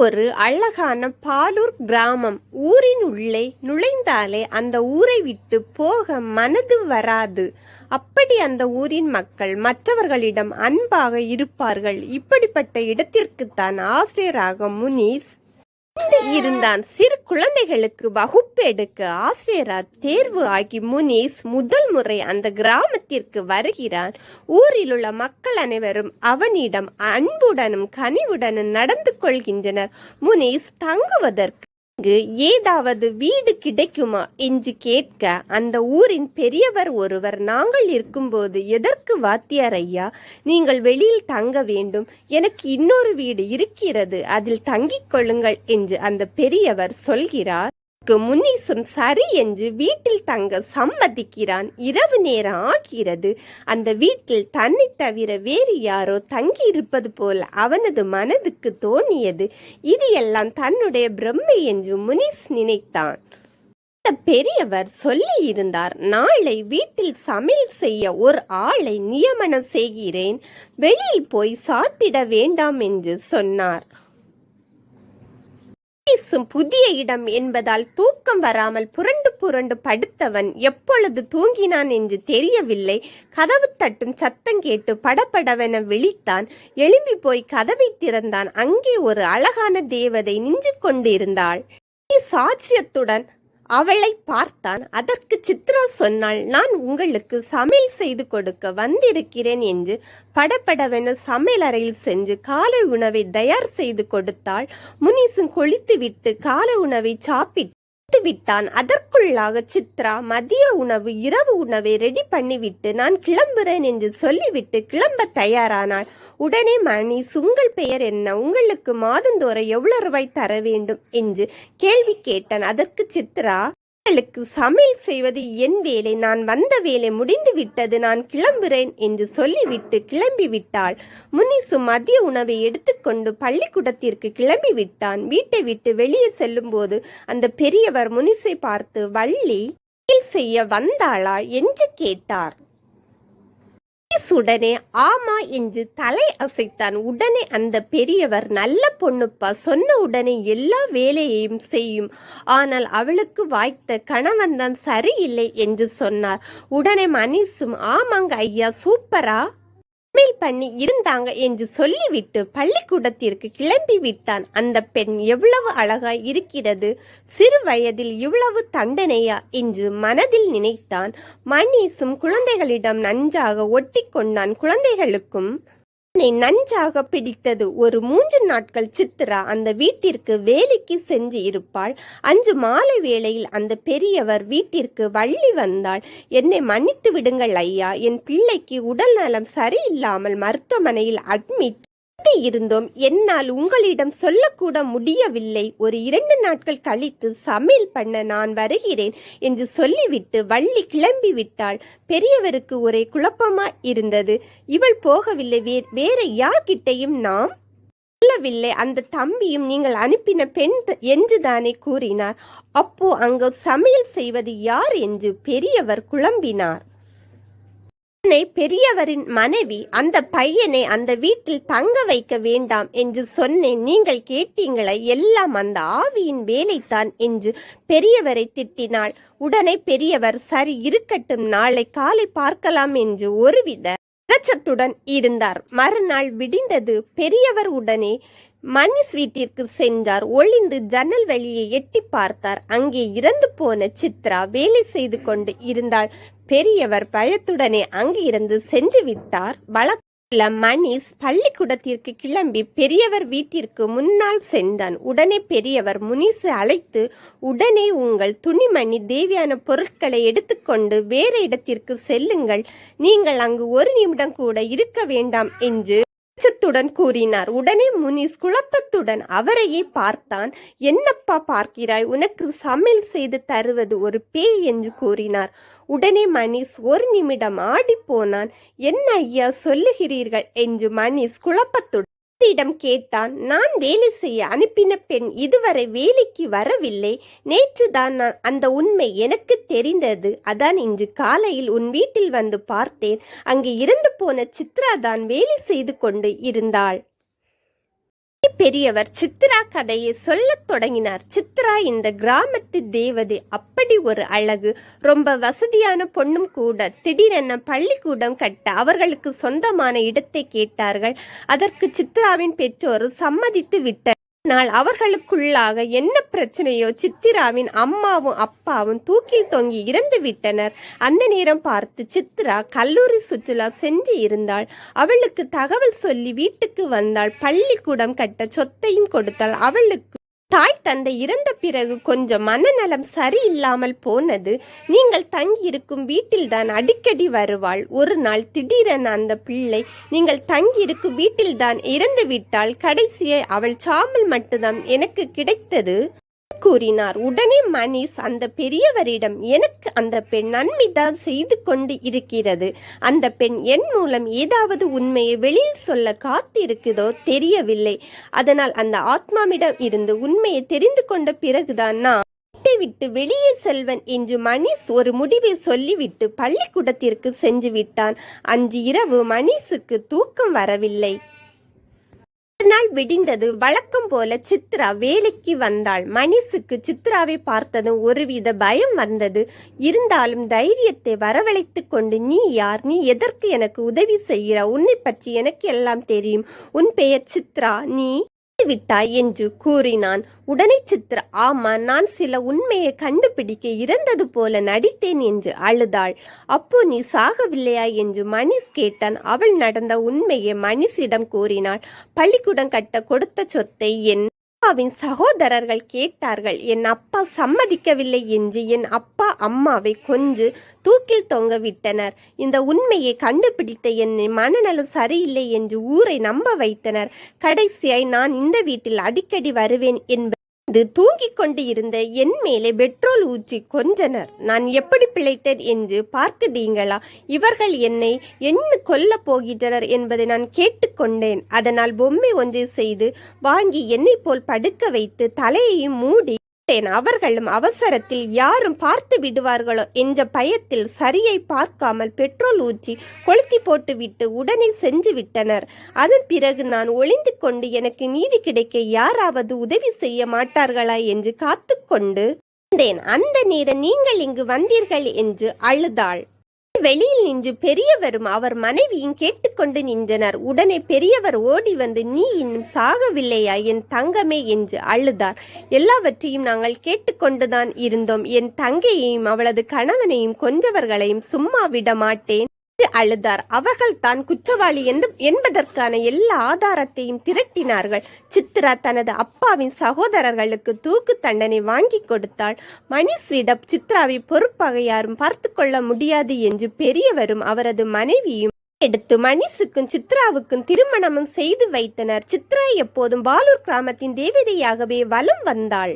ஒரு அழகான பாலூர் கிராமம். ஊரின் உள்ளே நுழைந்தாலே அந்த ஊரை விட்டு போக மனது வராது. அப்படி அந்த ஊரின் மக்கள் மற்றவர்களிடம் அன்பாக இருப்பார்கள். இப்படிப்பட்ட இடத்திற்குத்தான் ஆசிரியராக முனீஸ் இருந்தான். சிறு குழந்தைகளுக்கு வகுப்பு எடுக்க ஆசிரியரா தேர்வு ஆகி முனிஸ் முதல் முறை அந்த கிராமத்திற்கு வருகிறான் ஊரில் உள்ள மக்கள் அனைவரும் அவனிடம் அன்புடனும் கனிவுடனும் நடந்து கொள்கின்றனர். முனிஸ் தங்குவதற்கு இங்கு ஏதாவது வீடு கிடைக்குமா என்று கேட்க அந்த ஊரின் பெரியவர் ஒருவர் நாங்கள் இருக்கும்போது எதற்கு வாத்தியார் ஐயா? நீங்கள் வெளியில் தங்க வேண்டும். எனக்கு இன்னொரு வீடு இருக்கிறது. அதில் தங்கிக் கொள்ளுங்கள் என்று அந்த பெரியவர் சொல்கிறார். அதற்கு முனிசும் சரி என்று வீட்டில் தங்க சம்மதிக்கிறான். இரவு நேரம் ஆகிறது. அந்த வீட்டில் தன்னை தவிர வேறு யாரோ தங்கி இருப்பது போல் அவனது மனதுக்கு தோணியது இது எல்லாம் தன்னுடைய பிரம்மை என்று முனிஸ் நினைத்தான். பெரியவர் சொல்லி இருந்தார் நாளை வீட்டில் சமையல் செய்ய ஒரு ஆளை நியமனம் செய்கிறேன். வெளியில் போய் சாப்பிட வேண்டாம் என்று சொன்னார். பேசும் புதிய இடம் என்பதால் தூக்கம் வராமல் புரண்டு புரண்டு படுத்தவன் எப்பொழுது தூங்கினான் என்று தெரியவில்லை. கதவு தட்டும் சத்தம் கேட்டு படபடவென விழித்தான். எழும்பி போய் கதவை திறந்தான். அங்கே ஒரு அழகான தேவதை நின்று கொண்டிருந்தாள். சாட்சியத்துடன் அவளை பார்த்தான். அதற்கு சித்ரா சொன்னாள் நான் உங்களுக்கு சமையல் செய்து கொடுக்க வந்திருக்கிறேன் என்று படபடவென சமையல் அறையில் சென்று காலை உணவை தயார் செய்து கொடுத்தாள். முனிசும் கொளித்து விட்டு காலை உணவை சாப்பிட்டு விட்டான் அதற்குள்ளாக சித்ரா மதிய உணவு இரவு உணவை ரெடி பண்ணிவிட்டு நான் கிளம்புறேன் என்று சொல்லிவிட்டு கிளம்ப தயாரானாள். உடனே மணி உங்கள் பெயர் என்ன? உங்களுக்கு மாதந்தோறை எவ்வளவு ரூபாய் தர வேண்டும்? என்று கேள்வி கேட்டான். அதற்கு சித்ரா உங்களுக்கு சமையல் செய்வது என் வேலை. நான் வந்த வேலை முடிந்து விட்டது. நான் கிளம்புறேன் என்று சொல்லிவிட்டு கிளம்பி விட்டாள் முனிசு மதிய உணவை எடுத்துக்கொண்டு பள்ளிக்கூடத்திற்கு கிளம்பி விட்டான் வீட்டை விட்டு வெளியே செல்லும்போது அந்த பெரியவர் முனிசை பார்த்து வள்ளி சமையல் செய்ய வந்தாளா? என்று கேட்டார். உடனே ஆமா என்று தலை அசைத்தான். உடனே அந்த பெரியவர் நல்ல பொண்ணுப்பா சொன்ன உடனே எல்லா வேலையையும் செய்யும். ஆனால் அவளுக்கு வாய்த்த கணவன் தான் சரியில்லை என்று சொன்னார். உடனே மனிசும் ஆமாங்க ஐயா சூப்பரா? சமையல் பண்ணி இருந்தாங்க என்று சொல்லிவிட்டு பள்ளிக்கூடத்திற்கு கிளம்பி விட்டான். அந்த பெண் எவ்வளவு அழகாய் இருக்கிறது சிறு வயதில் இவ்வளவு தண்டனையா என்று மனதில் நினைத்தான். மணீசும் குழந்தைகளிடம் நன்றாக ஒட்டி கொண்டான் குழந்தைகளுக்கும் என்னை நன்றாக பிடித்தது ஒரு மூன்று நாட்கள் சித்ரா அந்த வீட்டிற்கு வேலைக்கு சென்று இருப்பாள். அன்று மாலை வேளையில் அந்த பெரியவர் வீட்டிற்கு வள்ளி வந்தாள். என்னை மன்னித்து விடுங்கள் ஐயா. என் பிள்ளைக்கு உடல் நலம் சரியில்லாமல் மருத்துவமனையில் அட்மிட் இருந்தோம்? என்னால் உங்களிடம் சொல்லக்கூட முடியவில்லை. ஒரு இரண்டு நாட்கள் கழித்து சமையல் பண்ண நான் வருகிறேன் என்று சொல்லிவிட்டு வள்ளி கிளம்பி விட்டாள் பெரியவருக்கு ஒரே குழப்பமா இருந்தது. இவள் போகவில்லை. வே வேற யார்கிட்டையும் நாம் சொல்லவில்லை. அந்த தம்பியும் நீங்கள் அனுப்பின பெண் என்றுதானே கூறினார். அப்போ அங்கு சமையல் செய்வது யார்? என்று பெரியவர் குழம்பினார். உன்னை பெரியவரின் மனைவி அந்த பையனை அந்த வீட்டில் தங்க வைக்க வேண்டாம் என்று சொன்னேன். நீங்கள் கேட்டீங்களா? எல்லாம் அந்த ஆவியின் வேலைத்தான் என்று பெரியவரை திட்டினாள். உடனே பெரியவர் சரி இருக்கட்டும் நாளை காலை பார்க்கலாம் என்று ஒருவித அச்சத்துடன் இருந்தார். மறுநாள் விடிந்தது. பெரியவர் உடனே மணிஸ் வீட்டிற்கு சென்றார். ஒளிந்து ஜன்னல் வழியை எட்டி பார்த்தார். அங்கே இறந்து போன சித்ரா வேலை செய்து கொண்டு இருந்தாள். பெரியவர் பழத்துடனே அங்கிருந்து சென்று விட்டார். வழக்குள்ள மணிஷ் பள்ளிக்கூடத்திற்கு கிளம்பி பெரியவர் வீட்டிற்கு முன்னால் சென்றான். உடனே பெரியவர் முனிசு அழைத்து உடனே உங்கள் துணிமணி தேவையான பொருட்களை எடுத்துக்கொண்டு வேறு இடத்திற்கு செல்லுங்கள். நீங்கள் அங்கு ஒரு நிமிடம் கூட இருக்க வேண்டாம் என்று அச்சத்துடன் கூறினார். உடனே முனிஸ் குழப்பத்துடன் அவரையே பார்த்தான். என்னப்பா பார்க்கிறாய்? உனக்கு சமையல் செய்து தருவது ஒரு பேய் என்று கூறினார். உடனே மணிஸ் ஒரு நிமிடம் ஆடிப்போனான் என்ன ஐயா சொல்லுகிறீர்கள்? என்று மணிஷ் குழப்பத்துடன் இடம் கேட்டான் நான் வேலை செய்ய அனுப்பின பெண் இதுவரை வேலைக்கு வரவில்லை. நேற்று தான் நான் அந்த உண்மை எனக்கு தெரிந்தது. அதான் இன்று காலையில் உன் வீட்டில் வந்து பார்த்தேன். அங்கு இறந்து போன சித்ரா தான் வேலை செய்து கொண்டு இருந்தாள். பெரியவர் சித்ரா கதையை சொல்லத் தொடங்கினார். சித்ரா இந்த கிராமத்து தேவதை. அப்படி ஒரு அழகு. ரொம்ப வசதியான பொண்ணும் கூட. திடீரென பள்ளிக்கூடம் கட்ட அவர்களுக்கு சொந்தமான இடத்தை கேட்டார்கள். அதற்கு சித்ராவின் பெற்றோர் சம்மதித்து விட்டனர். ஆனால் அவர்களுக்குள்ளாக என்ன பிரச்சனையோ சித்திராவின் அம்மாவும் அப்பாவும் தூக்கில் தொங்கி இறந்து விட்டனர். அந்த நேரம் பார்த்து சித்ரா கல்லூரி சுற்றுலா சென்று இருந்தாள். அவளுக்கு தகவல் சொல்லி வீட்டுக்கு வந்தாள். பள்ளிக்கூடம் கட்ட சொத்தையும் கொடுத்தாள். அவளுக்கு தாய் தந்தை இறந்த பிறகு கொஞ்சம் மனநலம் சரியில்லாமல் போனது. நீங்கள் தங்கியிருக்கும் வீட்டில்தான் அடிக்கடி வருவாள். ஒரு நாள் திடீரென அந்த பிள்ளை நீங்கள் தங்கியிருக்கும் வீட்டில்தான் இறந்து விட்டால் கடைசியை அவள் சாமல் மட்டும்தான் எனக்கு கிடைத்தது. கூறினார். உடனே மனிஷ் அந்த பெரியவரிடம் எனக்கு அந்த பெண் நன்மைதான் செய்து கொண்டு இருக்கிறது. அந்த பெண் என் மூலம் ஏதாவது உண்மையை வெளியில் சொல்ல காத்திருக்குதோ தெரியவில்லை. அதனால் அந்த ஆத்மாவிடம் இருந்து உண்மையை தெரிந்து கொண்ட பிறகுதான் நான் விட்டு வெளியே செல்வன் என்று மணிஷ் ஒரு முடிவை சொல்லிவிட்டு பள்ளிக்கூடத்திற்கு சென்று விட்டான். அன்று இரவு மணிஷுக்கு தூக்கம் வரவில்லை. நாள் விடிந்தது. வழக்கம் போல சித்ரா வேலைக்கு வந்தாள். மணிஷுக்கு சித்ராவை பார்த்ததும் ஒருவித பயம் வந்தது. இருந்தாலும் தைரியத்தை வரவழைத்து கொண்டு நீ யார்? நீ எதற்கு எனக்கு உதவி செய்கிற உன்னை பற்றி எனக்கு எல்லாம் தெரியும். உன் பெயர் சித்ரா. நீ விட்டாய் என்று கூறினான். உடனே சித்ரா ஆமா நான் சில உண்மையை கண்டுபிடிக்க இறந்தது போல நடித்தேன் என்று அழுதாள். அப்போ நீ சாகவில்லையா என்று மணிஷ் கேட்டான். அவள் நடந்த உண்மையை மணிஷிடம் கூறினாள். பள்ளிக்கூடம் கட்ட கொடுத்த சொத்தை என் அப்பாவின் சகோதரர்கள் கேட்டார்கள் என் அப்பா சம்மதிக்கவில்லை என்று என் அப்பா அம்மாவை கொஞ்சம் தூக்கில் தொங்க விட்டனர். இந்த உண்மையை கண்டுபிடித்த என்னை மனநலம் சரியில்லை என்று ஊரை நம்ப வைத்தனர். கடைசியாய் நான் இந்த வீட்டில் அடிக்கடி வருவேன் என்பது தூங்கிக் கொண்டு இருந்த என் மேலே பெட்ரோல் ஊற்றி கொஞ்சனர். நான் எப்படி பிழைத்தேன் என்று பார்க்குதீங்களா? இவர்கள் என்னை என்ன கொல்லப் போகின்றனர் என்பதை நான் கேட்டுக்கொண்டேன் அதனால் பொம்மை ஒன்று செய்து வாங்கி என்னை போல் படுக்க வைத்து தலையையும் மூடி விட்டேன். அவர்களும் அவசரத்தில் யாரும் பார்த்து விடுவார்களோ என்ற பயத்தில் சரியை பார்க்காமல் பெட்ரோல் ஊற்றி கொளுத்தி போட்டுவிட்டு உடனே சென்று விட்டனர் அதன் பிறகு நான் ஒளிந்து கொண்டு எனக்கு நீதி கிடைக்க யாராவது உதவி செய்ய மாட்டார்களா என்று காத்துக்கொண்டு கொண்டு அந்த நேரம் நீங்கள் இங்கு வந்தீர்கள் என்று அழுதாள் வெளியில் நின்று பெரியவரும் அவர் மனைவியும் கேட்டுக்கொண்டு நின்றனர். உடனே பெரியவர் ஓடி வந்து நீ இன்னும் சாகவில்லையா? என் தங்கமே என்று அழுதார். எல்லாவற்றையும் நாங்கள் கேட்டுக்கொண்டுதான் இருந்தோம். என் தங்கையையும் அவளது கணவனையும் கொஞ்சவர்களையும் சும்மா விட மாட்டேன் அழுதார். அவர்கள் தான் குற்றவாளி என்பதற்கான எல்லா ஆதாரத்தையும் திரட்டினார்கள். சித்ரா தனது அப்பாவின் சகோதரர்களுக்கு தூக்கு தண்டனை வாங்கி கொடுத்தாள். மணிஸ்விடம் சித்ராவை பொறுப்பாக யாரும் பார்த்து கொள்ள முடியாது என்று பெரியவரும் அவரது மனைவியும் எடுத்து மணிஷுக்கும் சித்ராவுக்கும் திருமணமும் செய்து வைத்தனர். சித்ரா எப்போதும் பாலூர் கிராமத்தின் தேவதையாகவே வலம் வந்தாள்.